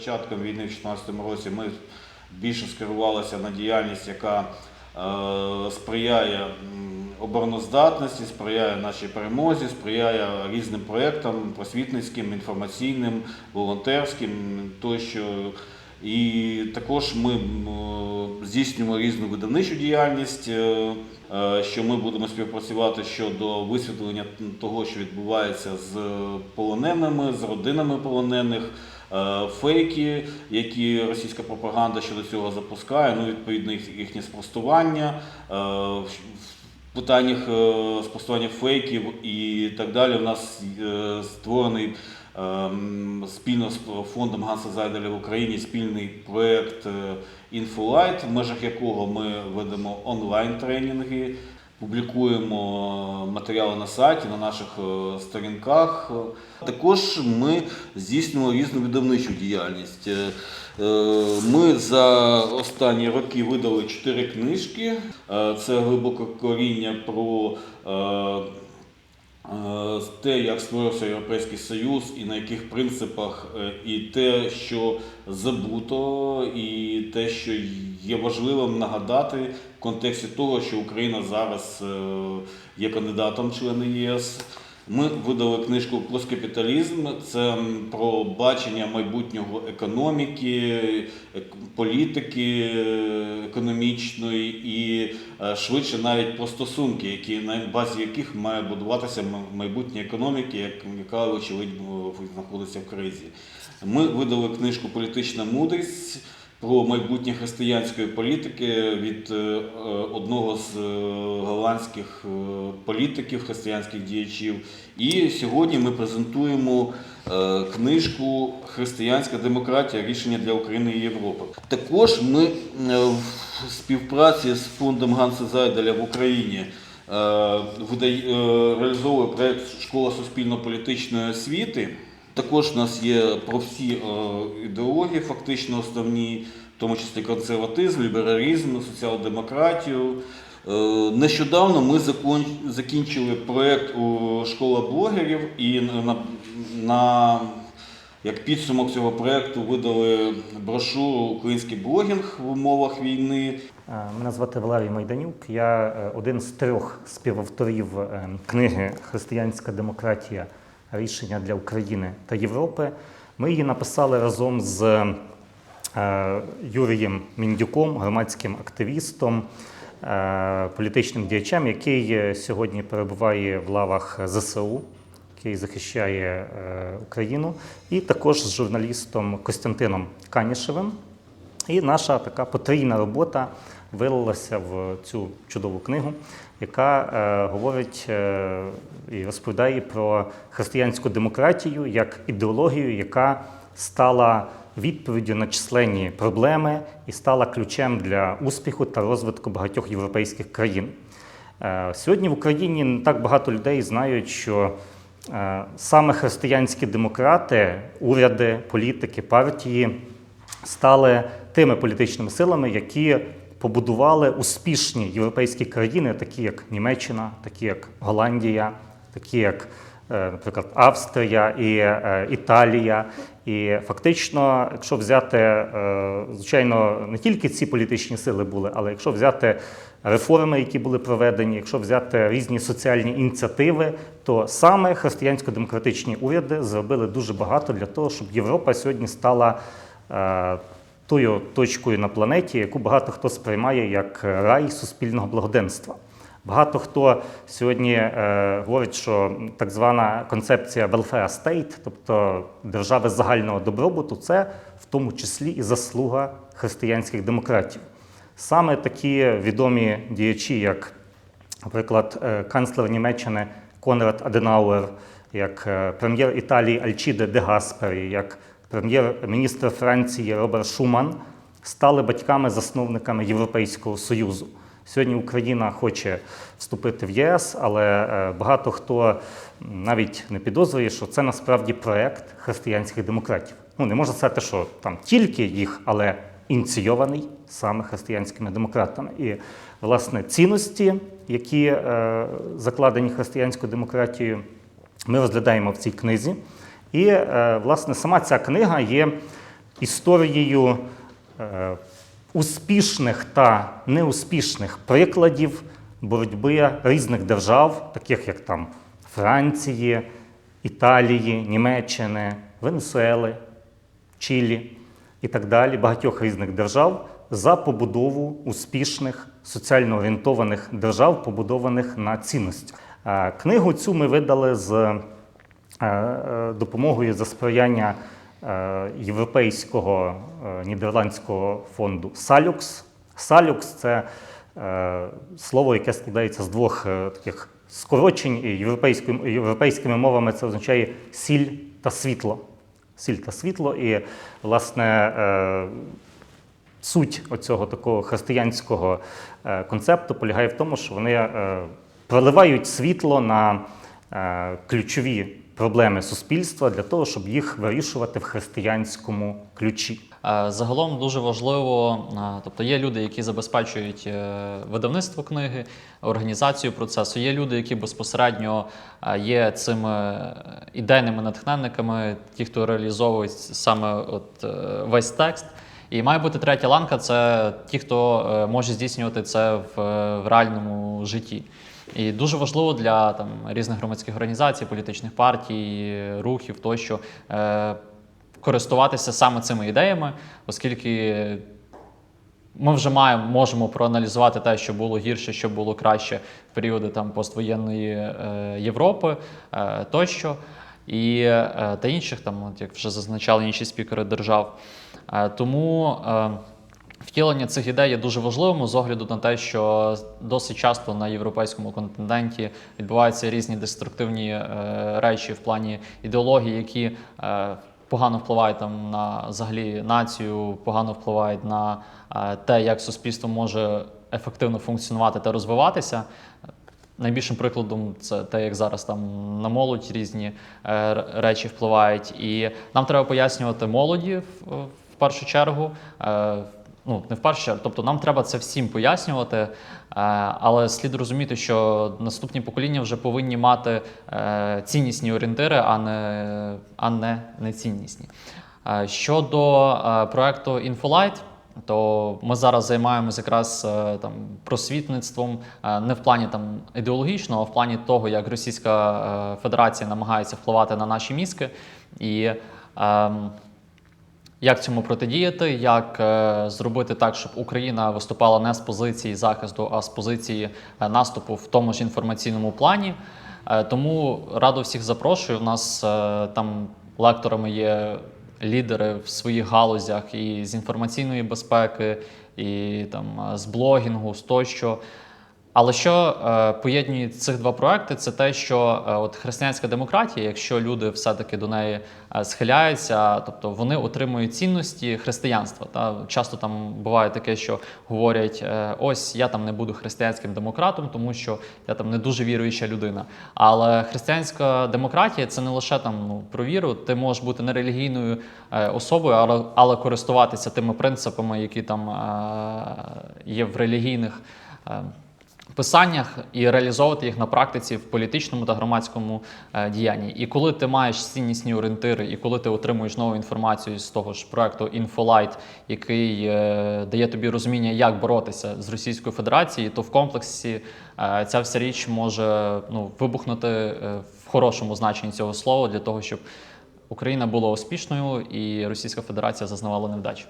початком війни в 2014 році ми більше скерувалися на діяльність, яка е, сприяє обороноздатності, сприяє нашій перемозі, сприяє різним проєктам просвітницьким, інформаційним, волонтерським тощо. І також ми здійснюємо різну видавничу діяльність, е, е, що ми будемо співпрацювати щодо висвітлення того, що відбувається з полоненими, з родинами полонених, фейки, які російська пропаганда щодо цього запускає, ну відповідно їхнє спростування. е, в- питаннях е, спростування фейків і так далі. У нас е, створений спільно з фондом Ганса Зайделя в Україні спільний проєкт е, Інфолайт, в межах якого ми ведемо онлайн тренінги. Публікуємо матеріали на сайті, на наших е, сторінках. Також ми здійснюємо різну видавничу діяльність. Е, е, Ми за останні роки видали чотири книжки. Е, Це глибоке коріння про е, Е, те, як створився Європейський Союз і на яких принципах, е, і те, що забуто, і те, що є важливим нагадати в контексті того, що Україна зараз е, є кандидатом члени ЄС. Ми видали книжку «Плоскапіталізм». Це про бачення майбутнього економіки, політики е, економічної і е, швидше навіть про стосунки, які на базі яких має будуватися майбутнє економіки, яка очевидь знаходиться в кризі. Ми видали книжку Політична мудрість про майбутнє християнської політики від е, е, одного з е, голландських політиків, християнських діячів. І сьогодні ми презентуємо книжку Християнська демократія рішення для України і Європи. Також ми в співпраці з фондом Ганса Зайделя в Україні реалізовує проєкт Школа суспільно-політичної освіти. Також у нас є про всі е, ідеології, фактично основні, в тому числі консерватизм, лібералізм, соціал-демократію. Е, Нещодавно ми закінчили проєкт у школа блогерів і на, на, як підсумок цього проєкту видали брошуру Український блогінг в умовах війни. Е, Мене звати Валерій Майданюк. Я один з трьох співавторів книги Християнська демократія рішення для України та Європи. Ми її написали разом з е, Юрієм Міндюком, громадським активістом, е, політичним діячем, який е, сьогодні перебуває в лавах ЗСУ який захищає Україну, і також з журналістом Костянтином Канішевим. І наша така потрійна робота вилилася в цю чудову книгу, яка е, говорить е, і розповідає про християнську демократію як ідеологію, яка стала відповіддю на численні проблеми і стала ключем для успіху та розвитку багатьох європейських країн. Е, Сьогодні в Україні не так багато людей знають, що саме християнські демократи, уряди, політики, партії стали тими політичними силами, які побудували успішні європейські країни, такі як Німеччина, такі як Голландія, такі як, е, наприклад, Австрія і е, Італія. І фактично, якщо взяти, е, звичайно, не тільки ці політичні сили були, але якщо взяти реформи, які були проведені, якщо взяти різні соціальні ініціативи, то саме християнсько-демократичні уряди зробили дуже багато для того, щоб Європа сьогодні стала тою точкою на планеті, яку багато хто сприймає як рай суспільного благоденства. Багато хто сьогодні е, говорить, що так звана концепція welfare state, тобто держави загального добробуту, це в тому числі і заслуга християнських демократів. Саме такі відомі діячі, як, наприклад, е, канцлер Німеччини Конрад Аденауер, як е, прем'єр Італії Альчіде де Гаспері, як прем'єр-міністр Франції Роберт Шуман, стали батьками-засновниками Європейського Союзу. Сьогодні Україна хоче вступити в ЄС, але е, багато хто навіть не підозрює, що це насправді проект християнських демократів. Ну не можна сказати, що там тільки їх, але ініційований саме християнськими демократами. І власне цінності, які е, закладені християнською демократією, ми розглядаємо в цій книзі. І, е, власне, сама ця книга є історією е, успішних та неуспішних прикладів боротьби різних держав, таких як там Франції, Італії, Німеччини, Венесуели, Чилі і так далі, багатьох різних держав за побудову успішних соціально орієнтованих держав, побудованих на цінностях. Е, Книгу цю ми видали з допомогою за сприяння е, Європейського е, нідерландського фонду Салюкс. Салюкс це е, слово, яке складається з двох е, таких скорочень і європейськими, європейськими мовами це означає сіль та світло. Сіль та світло. І, власне, е, суть оцього такого християнського е, концепту полягає в тому, що вони е, проливають світло на е, ключові проблеми суспільства для того, щоб їх вирішувати в християнському ключі. Е, Загалом дуже важливо, е, тобто є люди, які забезпечують е, видавництво книги, організацію процесу. Є люди, які безпосередньо є цими ідейними натхненниками, ті, хто реалізовують саме от, весь текст. І має бути третя ланка це ті, хто може здійснювати це в реальному житті. І дуже важливо для там, різних громадських організацій, політичних партій, рухів тощо е, користуватися саме цими ідеями, оскільки ми вже маємо, можемо проаналізувати те, що було гірше, що було краще в періоди там, поствоєнної е, Європи е, тощо, і, е, та інших, там, от, як вже зазначали інші спікери держав. Е, тому е, втілення цих ідей є дуже важливим з огляду на те, що досить часто на європейському континенті відбуваються різні деструктивні е, речі в плані ідеології, які е, погано впливають там на взагалі націю, погано впливають на е, те, як суспільство може ефективно функціонувати та розвиватися. Найбільшим прикладом це те, як зараз там на молодь різні е, речі впливають. І нам треба пояснювати молоді в, в першу чергу. Е, ну, не в першу чергу, тобто нам треба це всім пояснювати, е, але слід розуміти, що наступні покоління вже повинні мати е, ціннісні орієнтири, а не, а не неціннісні. Е, Щодо проекту InfoLight, то ми зараз займаємося якраз там просвітництвом не в плані там ідеологічного, а в плані того, як Російська Федерація намагається впливати на наші мізки і. ем, як цьому протидіяти, як е, зробити так, щоб Україна виступала не з позиції захисту, а з позиції е, наступу в тому ж інформаційному плані. Е, тому радо всіх запрошую. У нас там лекторами є лідери в своїх галузях і з інформаційної безпеки, і там з блогінгу, з тощо. Але що е, поєднує цих два проекти, це те, що е, от християнська демократія, якщо люди все-таки до неї е, схиляються, тобто вони отримують цінності християнства. Та часто там буває таке, що говорять: е, ось я там не буду християнським демократом, тому що я там не дуже віруюча людина. Але християнська демократія це не лише там ну про віру. Ти можеш бути нерелігійною е, особою, але, але користуватися тими принципами, які там е, є в релігійних. е, писаннях і реалізовувати їх на практиці в політичному та громадському е, діянні. І коли ти маєш ціннісні орієнтири, і коли ти отримуєш нову інформацію з того ж проекту InfoLight, який е, дає тобі розуміння, як боротися з Російською Федерацією, то в комплексі е, ця вся річ може ну, вибухнути в хорошому значенні цього слова для того, щоб Україна була успішною і Російська Федерація зазнавала невдачі.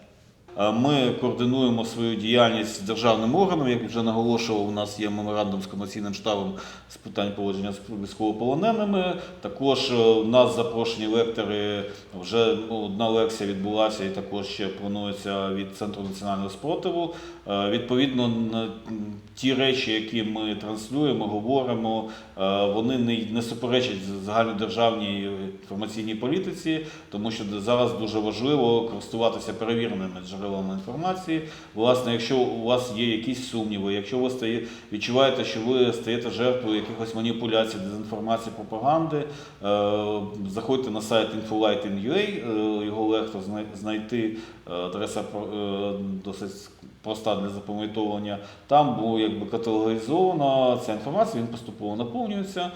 Е, Ми координуємо свою діяльність з державним органом. Як вже наголошував, у нас є меморандум з комерційним штабом з питань поводження з військовополоненими. Також е, у нас запрошені лектори. Вже ну, одна лекція відбулася, і також ще планується від Центру національного спротиву. Е, Відповідно, ті речі, які ми транслюємо, говоримо, е, вони не суперечать загальнодержавній інформаційній політиці, тому що зараз дуже важливо користуватися перевіреними джерелами інформації. Власне, якщо у вас є якісь сумніви, якщо ви стає, відчуваєте, що ви стаєте жертвою якихось маніпуляцій, дезінформації, пропаганди, е, заходьте на сайт infolight.in.ua, е, його легко знайти. Е, Адреса досить проста для запам'ятовування. Там було якби категоризована ця інформація, він поступово наповнюється.